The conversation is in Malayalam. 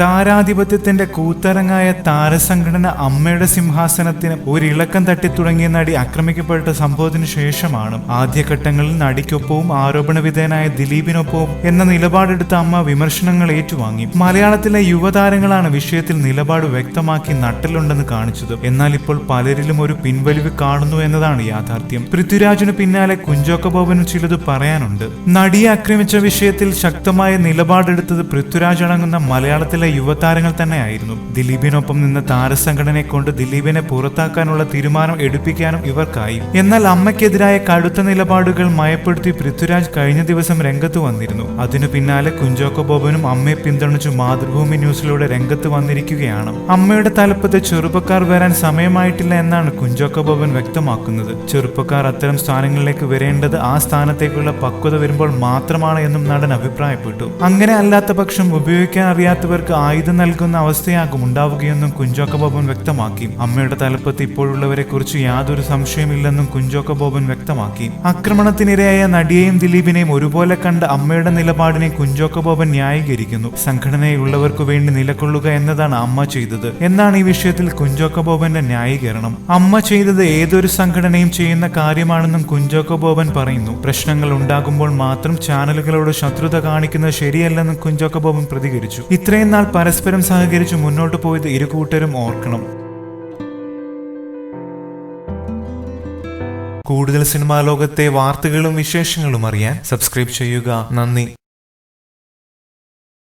താരാധിപത്യത്തിന്റെ കൂത്തരങ്ങായ താരസംഘടന അമ്മയുടെ സിംഹാസനത്തിന് ഒരിളക്കം തട്ടി തുടങ്ങിയ നടി ആക്രമിക്കപ്പെട്ട സംഭവത്തിന് ശേഷമാണ് ആദ്യഘട്ടങ്ങളിൽ നടിക്കൊപ്പവും ആരോപണ വിധേയനായ ദിലീപിനൊപ്പവും എന്ന നിലപാടെടുത്ത അമ്മ വിമർശനങ്ങൾ ഏറ്റുവാങ്ങി. മലയാളത്തിലെ യുവതാരങ്ങളാണ് വിഷയത്തിൽ നിലപാട് വ്യക്തമാക്കി നട്ടലുണ്ടെന്ന് കാണിച്ചത്. എന്നാൽ ഇപ്പോൾ പലരിലും ഒരു പിൻവലിവ് കാണുന്നു എന്നതാണ് യാഥാർത്ഥ്യം. പൃഥ്വിരാജിനു പിന്നാലെ കുഞ്ചോക്ക ബോബനും ചിലത് പറയാനുണ്ട്. നടിയെ ആക്രമിച്ച വിഷയത്തിൽ ശക്തമായ നിലപാടെടുത്തത് പൃഥ്വിരാജ് അടങ്ങുന്ന മലയാളത്തിലെ യുവതാരങ്ങൾ തന്നെയായിരുന്നു. ദിലീപിനൊപ്പം നിന്ന് താരസംഘടനയെ കൊണ്ട് ദിലീപിനെ പുറത്താക്കാനുള്ള തീരുമാനം എടുപ്പിക്കാനും ഇവർക്കായി. എന്നാൽ അമ്മയ്ക്കെതിരായ കടുത്ത നിലപാടുകൾ മയപ്പെടുത്തി പൃഥ്വിരാജ് കഴിഞ്ഞ ദിവസം രംഗത്ത് വന്നിരുന്നു. അതിനു പിന്നാലെ കുഞ്ചോക്കോ ബോബനും അമ്മയെ പിന്തുണച്ചു മാതൃഭൂമി ന്യൂസിലൂടെ രംഗത്ത് വന്നിരിക്കുകയാണ്. അമ്മയുടെ തലപ്പത്ത് ചെറുപ്പക്കാർ വരാൻ സമയമായിട്ടില്ല എന്നാണ് കുഞ്ചോക്കോ ബോബൻ വ്യക്തമാക്കുന്നത്. ചെറുപ്പക്കാർ അത്തരം സ്ഥാനങ്ങളിലേക്ക് വരേണ്ടത് ആ സ്ഥാനത്തേക്കുള്ള പക്വത വരുമ്പോൾ മാത്രമാണ് എന്നും നടൻ അഭിപ്രായപ്പെട്ടു. അങ്ങനെ അല്ലാത്ത പക്ഷം ഉപയോഗിക്കാൻ അറിയാത്തവർക്ക് ആയുധം നൽകുന്ന അവസ്ഥയാകും ഉണ്ടാവുകയെന്നും കുഞ്ചോക്ക ബോബൻ വ്യക്തമാക്കി. അമ്മയുടെ തലപ്പത്ത് ഇപ്പോഴുള്ളവരെ കുറിച്ച് യാതൊരു സംശയമില്ലെന്നും കുഞ്ചോക്ക ബോബൻ വ്യക്തമാക്കി. ആക്രമണത്തിനിരയായ നടിയെയും ദിലീപിനെയും ഒരുപോലെ കണ്ട അമ്മയുടെ നിലപാടിനെ കുഞ്ചോക്ക ബോബൻ ന്യായീകരിക്കുന്നു. സംഘടനയുള്ളവർക്കു വേണ്ടി നിലകൊള്ളുക എന്നതാണ് അമ്മ ചെയ്തത്. എന്നാണ് ഈ വിഷയത്തിൽ കുഞ്ചോക്ക ബോബന്റെ ന്യായീകരണം. അമ്മ ചെയ്തത് ഏതൊരു സംഘടനയും ചെയ്യുന്ന കാര്യമാണെന്നും കുഞ്ചോക്ക ബോബൻ പറയുന്നു. പ്രശ്നങ്ങൾ ഉണ്ടാകുമ്പോൾ മാത്രം ചാനലുകളോട് ശത്രുത കാണിക്കുന്നത് ശരിയല്ലെന്നും കുഞ്ചോക്ക ബോബൻ പ്രതികരിച്ചു. ഇത്രയും നാൾ പരസ്പരം സഹകരിച്ച് മുന്നോട്ട് പോയത് ഇരു കൂട്ടരും ഓർക്കണം. കൂടുതൽ സിനിമാ ലോകത്തെ വാർത്തകളും വിശേഷങ്ങളും അറിയാൻ സബ്സ്ക്രൈബ് ചെയ്യുക. നന്ദി.